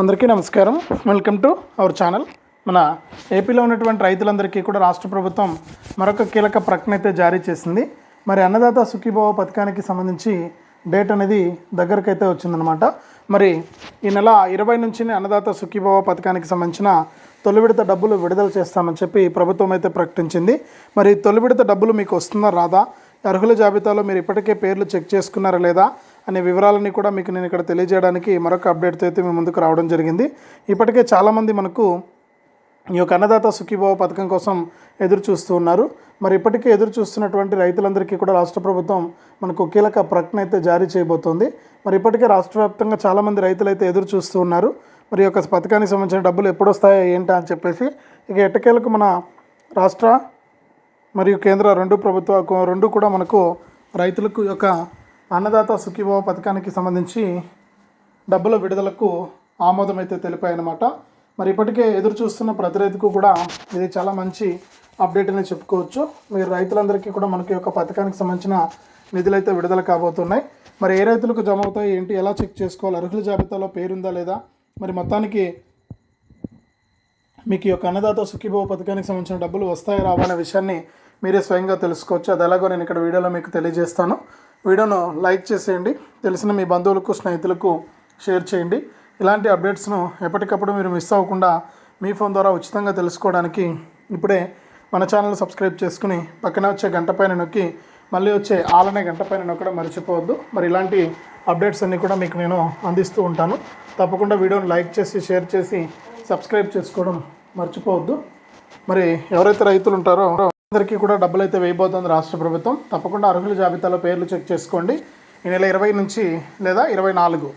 అందరికీ నమస్కారం. Welcome to our channel మన ఏపీలో ఉన్నటువంటి రైతులందరికీ కూడా రాష్ట్ర ప్రభుత్వం మరొక కీలక ప్రకటన అయితే జారీ చేసింది. మరి అన్నదాత సుఖీభావ పథకానికి సంబంధించి డేట్ అనేది దగ్గరకైతే వచ్చిందనమాట మరి ఈ నెల ఇరవై నుంచి అన్నదాత సుఖీభావ పథకానికి సంబంధించిన తొలి విడత డబ్బులు విడుదల చేస్తామని చెప్పి ప్రభుత్వం అయితే ప్రకటించింది. మరి తొలి విడత డబ్బులు మీకు వస్తుందా రాదా? అర్హుల జాబితాలో మీరు ఇప్పటికే పేర్లు చెక్ చేసుకున్నారా లేదా? అనే వివరాలన్నీ కూడా మీకు నేను ఇక్కడ తెలియజేయడానికి మరొక అప్డేట్తో అయితే మీ ముందుకు రావడం జరిగింది. ఇప్పటికే చాలామంది మనకు ఈ యొక్క అన్నదాత సుఖీభావ పథకం కోసం ఎదురు చూస్తూ ఉన్నారు. మరి ఇప్పటికే ఎదురు చూస్తున్నటువంటి రైతులందరికీ కూడా రాష్ట్ర ప్రభుత్వం మనకు కీలక ప్రకటన అయితే జారీ చేయబోతోంది. మరి ఇప్పటికే రాష్ట్ర వ్యాప్తంగా చాలామంది రైతులు అయితే ఎదురు చూస్తూ ఉన్నారు. మరి యొక్క పథకానికి సంబంధించిన డబ్బులు ఎప్పుడు వస్తాయో ఏంటా అని చెప్పేసి ఇక ఎట్టకేలకు మన రాష్ట్ర మరియు కేంద్ర రెండు ప్రభుత్వ రెండు కూడా మనకు రైతులకు యొక్క అన్నదాత సుఖీభావ పథకానికి సంబంధించి డబ్బుల విడుదలకు ఆమోదం అయితే తెలిపాయన్నమాట. మరి ఇప్పటికే ఎదురు చూస్తున్న ప్రతి రైతుకు కూడా ఇది చాలా మంచి అప్డేట్ అని చెప్పుకోవచ్చు. మీరు రైతులందరికీ కూడా మనకి యొక్క పథకానికి సంబంధించిన నిధులు అయితే విడుదల కాబోతున్నాయి. మరి ఏ రైతులకు జమ అవుతాయి ఏంటి ఎలా చెక్ చేసుకోవాలి అర్హుల జాబితాలో పేరుందా లేదా? మరి మొత్తానికి మీకు యొక్క అన్నదాత సుఖీభవ పథకానికి సంబంధించిన డబ్బులు వస్తాయి రావా అనే విషయాన్ని మీరే స్వయంగా తెలుసుకోవచ్చు. అది ఎలాగో నేను ఇక్కడ వీడియోలో మీకు తెలియజేస్తాను. వీడియోను లైక్ చేసేయండి. తెలిసిన మీ బంధువులకు స్నేహితులకు షేర్ చేయండి. ఇలాంటి అప్డేట్స్ను ఎప్పటికప్పుడు మీరు మిస్ అవ్వకుండా మీ ఫోన్ ద్వారా ఉచితంగా తెలుసుకోవడానికి ఇప్పుడే మన ఛానల్ సబ్స్క్రైబ్ చేసుకుని పక్కన వచ్చే గంట పైన నొక్కి మళ్ళీ వచ్చే ఆలనే గంట పైన నొక్కడం మర్చిపోవద్దు. మరి ఇలాంటి అప్డేట్స్ అన్నీ కూడా మీకు నేను అందిస్తూ ఉంటాను. తప్పకుండా వీడియోని లైక్ చేసి షేర్ చేసి సబ్స్క్రైబ్ చేసుకోవడం మర్చిపోవద్దు. మరి ఎవరైతే రైతులు ఉంటారో అందరికీ కూడా డబ్బులు అయితే వేయబోతోంది రాష్ట్ర ప్రభుత్వం. తప్పకుండా అర్హుల జాబితాలో పేర్లు చెక్ చేసుకోండి. ఈ నెల ఇరవై నుంచి లేదా ఇరవై నాలుగు.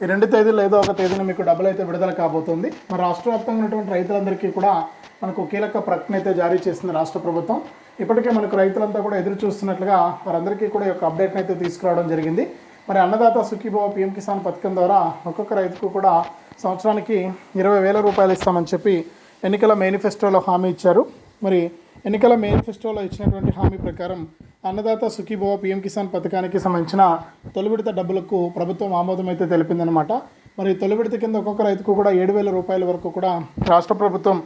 ఈ రెండు తేదీలు ఏదో ఒక తేదీన మీకు డబ్బులు అయితే విడుదల కాబోతుంది. మరి రాష్ట్ర వ్యాప్తంగా ఉన్నటువంటి రైతులందరికీ కూడా మనకు కీలక ప్రకటన అయితే జారీ చేసింది రాష్ట్ర ప్రభుత్వం. ఇప్పటికే మనకు రైతులంతా కూడా ఎదురు చూస్తున్నట్లుగా వారందరికీ కూడా ఈ యొక్క అప్డేట్ని అయితే తీసుకురావడం జరిగింది. మరి అన్నదాత సుఖీభావ పిఎం కిసాన్ పథకం ద్వారా ఒక్కొక్క రైతుకు కూడా సంవత్సరానికి ఇరవై వేల రూపాయలు ఇస్తామని చెప్పి ఎన్నికల మేనిఫెస్టోలో హామీ ఇచ్చారు. మరి ఎన్నికల మేనిఫెస్టోలో ఇచ్చినటువంటి హామీ ప్రకారం అన్నదాత సుఖీభవ పిఎం కిసాన్ పథకానికి సంబంధించిన తొలి విడత డబ్బులకు ప్రభుత్వం ఆమోదం అయితే తెలిపిందనమాట మరి తొలి విడత కింద ఒక్కొక్క రైతుకు కూడా ఏడు వేల రూపాయల వరకు కూడా రాష్ట్ర ప్రభుత్వం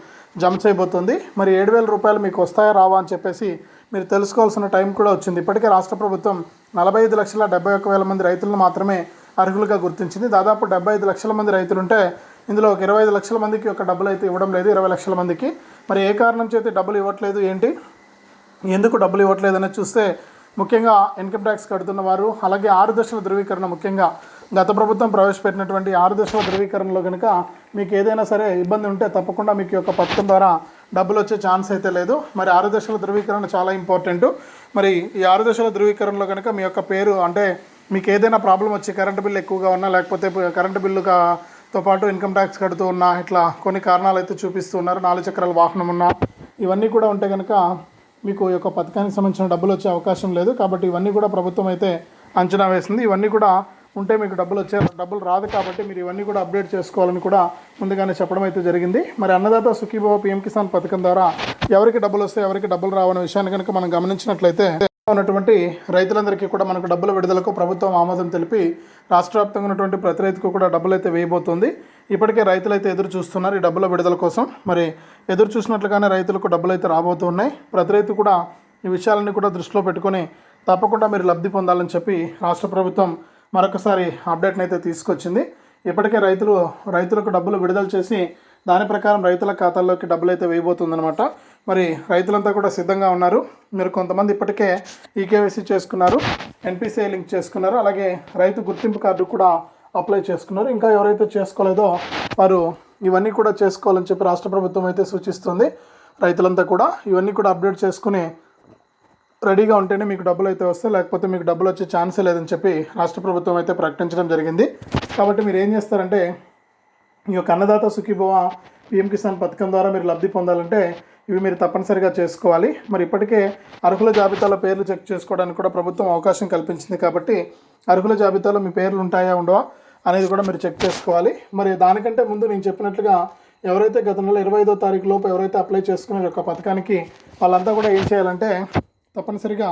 జమ చేయబోతుంది. మరి ఏడు వేల రూపాయలు మీకు వస్తాయా రావా అని చెప్పేసి మీరు తెలుసుకోవాల్సిన టైం కూడా వచ్చింది. ఇప్పటికే రాష్ట్ర ప్రభుత్వం నలభై ఐదు లక్షల డెబ్బై ఒక్క వేల మంది రైతులను మాత్రమే అర్హులుగా గుర్తించింది. దాదాపు డెబ్బై ఐదు లక్షల మంది రైతులుంటే ఇందులో ఒక ఇరవై ఐదు లక్షల మందికి ఒక డబ్బులు అయితే ఇవ్వడం లేదు ఇరవై లక్షల మందికి. మరి ఏ కారణం చేతి డబ్బులు ఇవ్వట్లేదు ఏంటి? ఎందుకు డబ్బులు ఇవ్వట్లేదు అనేది చూస్తే ముఖ్యంగా ఇన్కమ్ ట్యాక్స్ కడుతున్న వారు అలాగే ఆరు దశల ధృవీకరణ ముఖ్యంగా గత ప్రభుత్వం ప్రవేశపెట్టినటువంటి ఆరు దశల ధృవీకరణలో కనుక మీకు ఏదైనా సరే ఇబ్బంది ఉంటే తప్పకుండా మీకు యొక్క పథకం ద్వారా డబ్బులు వచ్చే ఛాన్స్ అయితే లేదు. మరి ఆరు దశల ధృవీకరణ చాలా ఇంపార్టెంట్. మరి ఈ ఆరు దశల ధృవీకరణలో కనుక మీ యొక్క పేరు అంటే మీకు ఏదైనా ప్రాబ్లం వచ్చి కరెంటు బిల్లు ఎక్కువగా ఉన్నా లేకపోతే కరెంటు బిల్లుగా తో పాటు ఇన్కమ్ ట్యాక్స్ కడుతూ ఉన్నా ఇట్లా కొన్ని కారణాలు అయితే చూపిస్తూ ఉన్నారు. నాలుగు చక్రాల వాహనం ఉన్నా ఇవన్నీ కూడా ఉంటే కనుక మీకు ఈ యొక్క పథకానికి సంబంధించిన డబ్బులు వచ్చే అవకాశం లేదు. కాబట్టి ఇవన్నీ కూడా ప్రభుత్వం అయితే అంచనా వేసింది. ఇవన్నీ కూడా ఉంటే మీకు డబ్బులు వచ్చే డబ్బులు రాదు కాబట్టి మీరు ఇవన్నీ కూడా అప్డేట్ చేసుకోవాలని కూడా ముందుగానే చెప్పడం అయితే జరిగింది. మరి అన్నదాత సుఖీభావ పిఎం కిసాన్ పథకం ద్వారా ఎవరికి డబ్బులు వస్తే ఎవరికి డబ్బులు రావనే విషయాన్ని కనుక మనం గమనించినట్లయితే ఉన్నటువంటి రైతులందరికీ కూడా మనకు డబ్బుల విడుదలకు ప్రభుత్వం ఆమోదం తెలిపి రాష్ట్ర వ్యాప్తంగా ఉన్నటువంటి ప్రతి రైతుకు కూడా డబ్బులు అయితే వేయబోతుంది. ఇప్పటికే రైతులు అయితే ఎదురు చూస్తున్నారు ఈ డబ్బుల విడుదల కోసం. మరి ఎదురు చూసినట్లుగానే రైతులకు డబ్బులు అయితే రాబోతున్నాయి. ప్రతి రైతు కూడా ఈ విషయాలన్నీ కూడా దృష్టిలో పెట్టుకొని తప్పకుండా మీరు లబ్ధి పొందాలని చెప్పి రాష్ట్ర ప్రభుత్వం మరొకసారి అప్డేట్ని అయితే తీసుకొచ్చింది. ఇప్పటికే రైతులు రైతులకు డబ్బులు విడుదల చేసి దాని ప్రకారం రైతుల ఖాతాల్లోకి డబ్బులు అయితే వేయబోతుందనమాట మరి రైతులంతా కూడా సిద్ధంగా ఉన్నారు. మీరు కొంతమంది ఇప్పటికే ఈకేవైసీ చేసుకున్నారు ఎన్పిసిఐ లింక్ చేసుకున్నారు అలాగే రైతు గుర్తింపు కార్డు కూడా అప్లై చేసుకున్నారు. ఇంకా ఎవరైతే చేసుకోలేదో వారు ఇవన్నీ కూడా చేసుకోవాలని చెప్పి రాష్ట్ర ప్రభుత్వం అయితే సూచిస్తుంది. రైతులంతా కూడా ఇవన్నీ కూడా అప్డేట్ చేసుకుని రెడీగా ఉంటేనే మీకు డబ్బులు అయితే వస్తాయి. లేకపోతే మీకు డబ్బులు వచ్చే ఛాన్సే లేదని చెప్పి రాష్ట్ర ప్రభుత్వం అయితే ప్రకటించడం జరిగింది. కాబట్టి మీరు ఏం చేస్తారంటే ఈ యొక్క అన్నదాత సుఖీభవ పిఎం కిసాన్ పథకం ద్వారా మీరు లబ్ధి పొందాలంటే ఇవి మీరు తప్పనిసరిగా చేసుకోవాలి. మరి ఇప్పటికే అర్హుల జాబితాలో పేర్లు చెక్ చేసుకోవడానికి కూడా ప్రభుత్వం అవకాశం కల్పించింది కాబట్టి అర్హుల జాబితాలో మీ పేర్లు ఉంటాయా ఉండవా అనేది కూడా మీరు చెక్ చేసుకోవాలి. మరి దానికంటే ముందు నేను చెప్పినట్లుగా ఎవరైతే గత నెల ఇరవై ఐదో తారీఖు లోపు ఎవరైతే అప్లై చేసుకున్న యొక్క పథకానికి వాళ్ళంతా కూడా ఏం చేయాలంటే తప్పనిసరిగా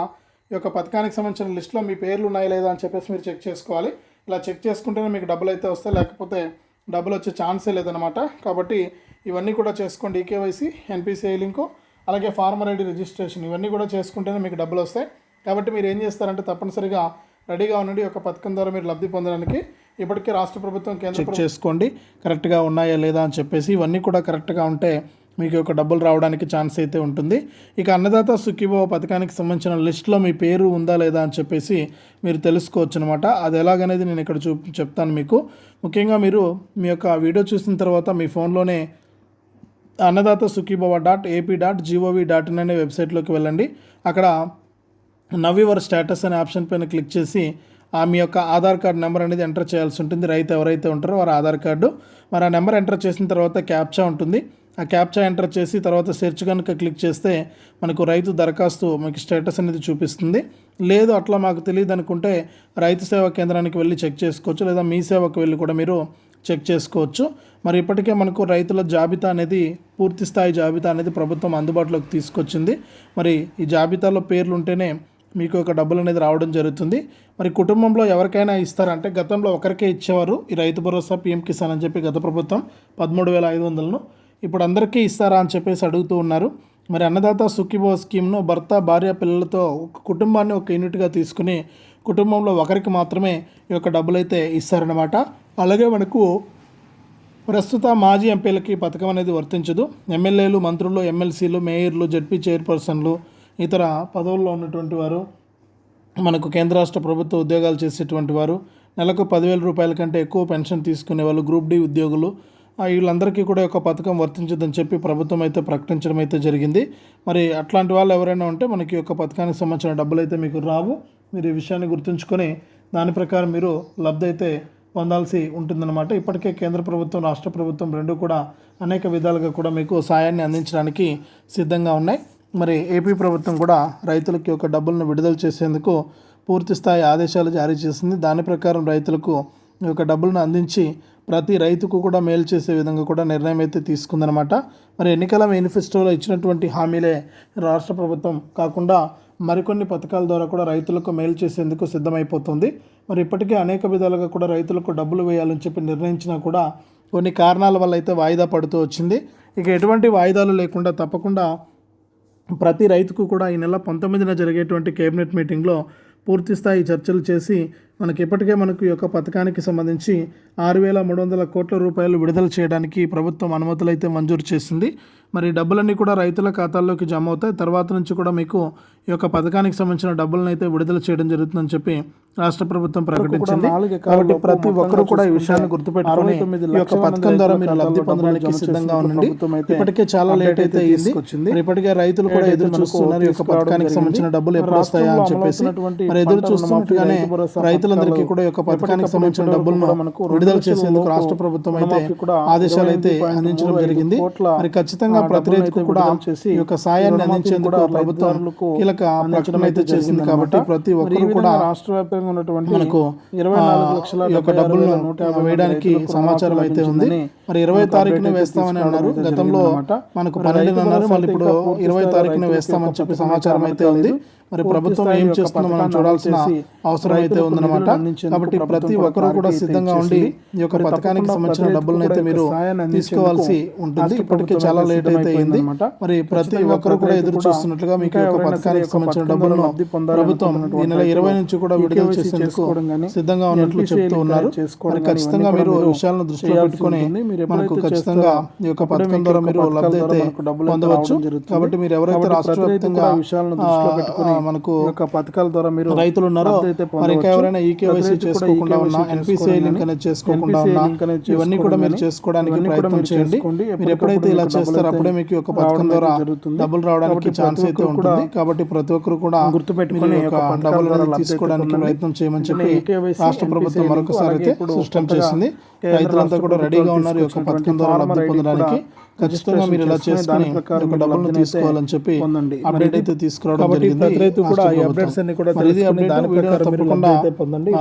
ఈ యొక్క పథకానికి సంబంధించిన లిస్ట్లో మీ పేర్లు ఉన్నాయా లేదా అని చెప్పేసి మీరు చెక్ చేసుకోవాలి. ఇలా చెక్ చేసుకుంటేనే మీకు డబ్బులు అయితే వస్తాయి. లేకపోతే డబ్బులు వచ్చే ఛాన్సే లేదనమాట కాబట్టి ఇవన్నీ కూడా చేసుకోండి. ఈకేవైసీ ఎన్పిసిఐ లింకు అలాగే ఫార్మర్ ఐడి రిజిస్ట్రేషన్ ఇవన్నీ కూడా చేసుకుంటేనే మీకు డబ్బులు వస్తాయి. కాబట్టి మీరు ఏం చేస్తారంటే తప్పనిసరిగా రెడీగా ఉండండి. యొక్క పథకం ద్వారా మీరు లబ్ధి పొందడానికి ఇప్పటికే రాష్ట్ర ప్రభుత్వం కేంద్ర చెక్ చేసుకోండి. కరెక్ట్గా ఉన్నాయా లేదా అని చెప్పేసి ఇవన్నీ కూడా కరెక్ట్గా ఉంటే మీకు ఒక యొక్క డబ్బులు రావడానికి ఛాన్స్ అయితే ఉంటుంది. ఇక అన్నదాత సుఖీభవ పథకానికి సంబంధించిన లిస్ట్లో మీ పేరు ఉందా లేదా అని చెప్పేసి మీరు తెలుసుకోవచ్చు అనమాట అది ఎలాగనేది నేను ఇక్కడ చూ చెప్తాను మీకు. ముఖ్యంగా మీరు మీ యొక్క వీడియో చూసిన తర్వాత మీ ఫోన్లోనే Annadata Sukhibhava dot AP dot gov dot in అనే వెబ్సైట్లోకి వెళ్ళండి. అక్కడ నవ్ యువర్ స్టేటస్ అనే ఆప్షన్ పైన క్లిక్ చేసి ఆ మీ యొక్క ఆధార్ కార్డ్ నెంబర్ అనేది ఎంటర్ చేయాల్సి ఉంటుంది. రైతు ఎవరైతే ఉంటారో వారి ఆధార్ కార్డు. మరి ఆ నెంబర్ ఎంటర్ చేసిన తర్వాత క్యాప్చా ఉంటుంది. ఆ క్యాప్చా ఎంటర్ చేసి తర్వాత సెర్చ్ కనుక క్లిక్ చేస్తే మనకు రైతు దరఖాస్తు మీకు స్టేటస్ అనేది చూపిస్తుంది. లేదు అట్లా మాకు తెలియదు అనుకుంటే రైతు సేవా కేంద్రానికి వెళ్ళి చెక్ చేసుకోవచ్చు. లేదా మీ సేవకు వెళ్ళి కూడా మీరు చెక్ చేసుకోవచ్చు. మరి ఇప్పటికే మనకు రైతుల జాబితా అనేది పూర్తి స్థాయి జాబితా అనేది ప్రభుత్వం అందుబాటులోకి తీసుకొచ్చింది. మరి ఈ జాబితాలో పేర్లు ఉంటేనే మీకు ఒక డబ్బులు అనేది రావడం జరుగుతుంది. మరి కుటుంబంలో ఎవరికైనా ఇస్తారంటే గతంలో ఒకరికే ఇచ్చేవారు. ఈ రైతు భరోసా పీఎం కిసాన్ అని చెప్పి గత ప్రభుత్వం పదమూడు వేల ఐదు వందలను ఇప్పుడు అందరికీ ఇస్తారా అని చెప్పేసి అడుగుతూ ఉన్నారు. మరి అన్నదాత సుఖీభో స్కీమ్ను భర్త భార్య పిల్లలతో ఒక కుటుంబాన్ని ఒక యూనిట్గా తీసుకుని కుటుంబంలో ఒకరికి మాత్రమే ఈ యొక్క డబ్బులు అయితే ఇస్తారనమాట అలాగే మనకు ప్రస్తుత మాజీ ఎంపీలకి పథకం అనేది వర్తించదు. ఎమ్మెల్యేలు మంత్రులు ఎమ్మెల్సీలు మేయర్లు జడ్పీ చైర్పర్సన్లు ఇతర పదవుల్లో ఉన్నటువంటి వారు మనకు కేంద్ర రాష్ట్ర ప్రభుత్వ ఉద్యోగాలు చేసేటువంటి వారు నెలకు పదివేల రూపాయల కంటే ఎక్కువ పెన్షన్ తీసుకునే వాళ్ళు గ్రూప్ డి ఉద్యోగులు వీళ్ళందరికీ కూడా ఒక పథకం వర్తించదని చెప్పి ప్రభుత్వం అయితే ప్రకటించడం అయితే జరిగింది. మరి అట్లాంటి వాళ్ళు ఎవరైనా ఉంటే మనకి ఒక యొక్క పథకానికి సంబంధించిన డబ్బులు అయితే మీకు రావు. మీరు ఈ విషయాన్ని గుర్తుంచుకొని దాని ప్రకారం మీరు లబ్ధి అయితే పొందాల్సి ఉంటుందన్నమాట. ఇప్పటికే కేంద్ర ప్రభుత్వం రాష్ట్ర ప్రభుత్వం రెండు కూడా అనేక విధాలుగా కూడా మీకు సాయాన్ని అందించడానికి సిద్ధంగా ఉన్నాయి. మరి ఏపీ ప్రభుత్వం కూడా రైతులకి ఒక డబ్బులను విడుదల చేసేందుకు పూర్తి స్థాయి ఆదేశాలు జారీ చేసింది. దాని ప్రకారం రైతులకు యొక్క డబ్బులను అందించి ప్రతి రైతుకు కూడా మేలు చేసే విధంగా కూడా నిర్ణయం అయితే తీసుకుందనమాట మరి ఎన్నికల మేనిఫెస్టోలో ఇచ్చినటువంటి హామీలే రాష్ట్ర ప్రభుత్వం కాకుండా మరికొన్ని పథకాల ద్వారా కూడా రైతులకు మేలు చేసేందుకు సిద్ధమైపోతుంది. మరి ఇప్పటికే అనేక విధాలుగా కూడా రైతులకు డబ్బులు వేయాలని చెప్పి నిర్ణయించినా కూడా కొన్ని కారణాల వల్ల అయితే వాయిదా పడుతూ వచ్చింది. ఇక ఎటువంటి వాయిదాలు లేకుండా తప్పకుండా ప్రతి రైతుకు కూడా ఈ నెల పంతొమ్మిదిన జరిగేటువంటి కేబినెట్ మీటింగ్లో పూర్తి స్థాయి చర్చలు చేసి మనకి ఇప్పటికే మనకు ఈ యొక్క పథకానికి సంబంధించి ఆరు వేల మూడు వందల కోట్ల రూపాయలు విడుదల చేయడానికి ప్రభుత్వం అనుమతులు అయితే మంజూరు చేసింది. మరి డబ్బులన్నీ కూడా రైతుల ఖాతాల్లోకి జమ అవుతాయి. తర్వాత నుంచి కూడా మీకు ఈ యొక్క పథకానికి సంబంధించిన డబ్బులను అయితే విడుదల చేయడం జరుగుతుందని చెప్పి రాష్ట్ర ప్రభుత్వం ప్రకటించింది. కాబట్టి ప్రతి ఒక్కరు కూడా ఈ విషయాన్ని గుర్తుపెట్టుకుని ఈ యొక్క పథకం ద్వారా మీరు లబ్ధి పొందడానికి సిద్ధంగా ఉండండి. ఇప్పటికే చాలా లేట్ అయితే మరి ఇప్పటికే రైతులు కూడా ఎదురు చూస్తున్నారు ఈ యొక్క పథకానికి సంబంధించిన డబ్బులు ఎప్పుడు వస్తాయా అని చెప్పేసి మరి ఎదురు చూస్తున్నట్టుగానే రైతులందరికీ కూడా యొక్క పథకానికి సంబంధించిన డబ్బులను విడుదల చేసేందుకు రాష్ట్ర ప్రభుత్వం అయితే ఆదేశాలు అయితే అందించడం జరిగింది. మరి ఖచ్చితంగా ప్రతి రైతుకు కూడా ఈ యొక్క సాయాన్ని అందించేందుకు ప్రభుత్వం కీలక ప్రకటన అయితే చేసింది కాబట్టి ప్రతి ఒక్కరు కూడా రాష్ట్ర వ్యాప్తంగా ఉన్నటువంటి మనకు ఇరవై నాలుగు లక్షల యొక్క డబ్బులను వేయడానికి సమాచారం అయితే ఉంది. మరి ఇరవై తారీఖున వేస్తామని అన్నారు. గతంలో మనకు పన్నెండు అన్నారు మళ్ళీ ఇప్పుడు ఇరవై తారీఖున వేస్తామని చెప్పి సమాచారం అయితే ఉంది. మరి ప్రభుత్వం ఏం చేస్తుందో మనం చూడాల్సిన అవసరం అయితే ఉందన్నమాట కాబట్టి ప్రతి ఒక్కరూ కూడా సిద్ధంగా ఉండి ఈ యొక్క పథకానికి సంబంధించిన డబ్బులను అయితే మీరు తీసుకోవాల్సి ఉంటుంది. ఇప్పటికే చాలా లేట్ అయితే అయింది. మరి ప్రతి ఒక్కరు కూడా ఎదురు చూస్తున్నట్లుగా మీకు యొక్క పథకానికి సంబంధించిన డబ్బులను ప్రభుత్వం ఈ నెల ఇరవై నుంచి కూడా విడుదల చేసేందుకు సిద్ధంగా ఉన్నట్లు చెప్తూ ఉన్నారు. మరి ఖచ్చితంగా మీరు విషయాలను దృష్టిలో పెట్టుకొని మనకు ఖచ్చితంగా ఈ యొక్క పథకం ద్వారా మీరు లబ్ధి అయితే పొందవచ్చు. కాబట్టి మీరు ఎవరైతే రాష్ట్ర వ్యాప్తంగా విషయాలను ఆ, దృష్టిలో పెట్టుకొని ఆ, మనకు పథకాల ద్వారా మీరు రైతులు ఉన్నారో మరి పొందవచ్చు. ఈకేవైసీ చేసుకోకుండా ఉన్నా ఎన్పిసిఐ లింక్ అనేది చేసుకోకుండా ఉన్నా ఇవన్నీ కూడా మీరు చేసుకోవడం చేసుకోవడానికి ప్రయత్నం చేయండి. మీరు ఎప్పుడైతే ఇలా చేస్తారో డబ్బులు అప్పుడే మీకు ఒక పథకం ద్వారా. డబ్బులు రావడానికి ఛాన్స్ అయితే ఉంటుంది కాబట్టి ప్రతి ఒక్కరు కూడా గుర్తుపెట్టుకొని డబ్బులు తీసుకోవడానికి. ప్రయత్నం చేయమని చెప్పి రాష్ట్ర ప్రభుత్వం మరొకసారి అయితే స్పష్టం చేసింది రైతులంతా కూడా రెడీగా ఉన్నారు ఈ యొక్క పథకం ద్వారా ID పొందడానికి ఖచ్చితంగా మీరు ఇలా చేసుకుని ఒక అయితే తీసుకోవాలని చెప్పి పొందండి. అప్డేట్ అయితే తీసుకురావడం జరిగింది రైతు కూడా ఈ. అప్డేట్స్ అన్ని కూడా ఇది దాని ప్రకారం తప్పకుండా పొందండి.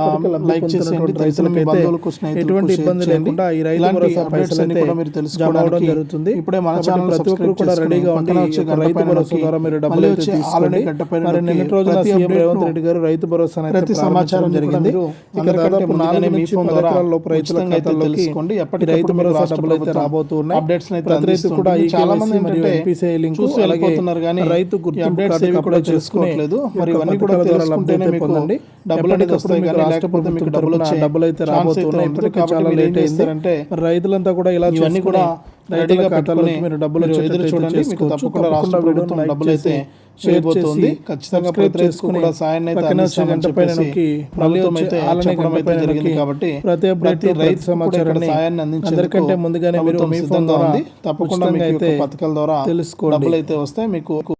లైక్ చేసేయండి రైతులకైతే బంధువులకు ఎటువంటి ఇబ్బంది. లేకుండా ఈ రైతు భరోసా పైసలు అన్ని కూడా మీరు తెలుసుకోవడానికి జరుగుతుంది ఇప్పుడే మన ఛానల్ ప్రతి ఒక్కరు కూడా రెడీగా ఉండి రైతు భరోసా ద్వారా మీరు డబ్బులు అయితే తీసుకోండి మరి నిన్నటి రోజున సీఎం రేవంత్ రెడ్డి గారు రైతు భరోసా ప్రతి సమాచారం జరిగింది ఇక దాదాపు నాలుగు నుంచి ద్వారా ఎకరాల లోపు రైతుల ఖాతాల్లోకి రైతు భరోసా డబ్బులు అయితే ప్రభుత్వం రాబోతూ ఉన్నాయి అప్డేట్స్ అయితే రైతు కూడా చాలా మంది ఏంటంటే లింక్ చూసి వెళ్ళిపోతున్నారు కానీ రైతు గుర్తింపు కార్డు కూడా చేసుకోవట్లేదు. మరి ఇవన్నీ కూడా తెలుసుకుంటేనే మీకు పొందండి డబ్బులు అనేది వస్తాయి కానీ లేకపోతే మీకు డబ్బులు డబ్బులు అయితే ఛాన్స్ రాబోతూ అయితే ఉన్నాయి ఉండదు. ఇప్పటికే కాబట్టి చాలా లేట్ అయింది. మరి రైతులంతా కూడా ఇలా ఇవన్నీ కూడా రెడీగా పెట్టుకొని మీరు డబ్బులు ఎదురు చూడండి. మీకు. తప్పకుండా రాష్ట్ర ప్రభుత్వం డబ్బులు అయితే చేయబోతోంది. ఖచ్చితంగా ప్రతి రైతుకు కూడా సాయాన్ని అయితే అందిస్తామని చెప్పేసి ప్రభుత్వం అయితే పైన జరిగింది కాబట్టి ప్రతి ప్రతి రైతు సమాచారాన్ని సాయాన్ని అందించేందుకు అందరికంటే ముందుగానే మీరు మీ ఫోన్ ద్వారా. తప్పకుండా మీకు అయితే పథకాల ద్వారా తెలుసుకోండి. డబ్బులు అయితే వస్తాయి మీకు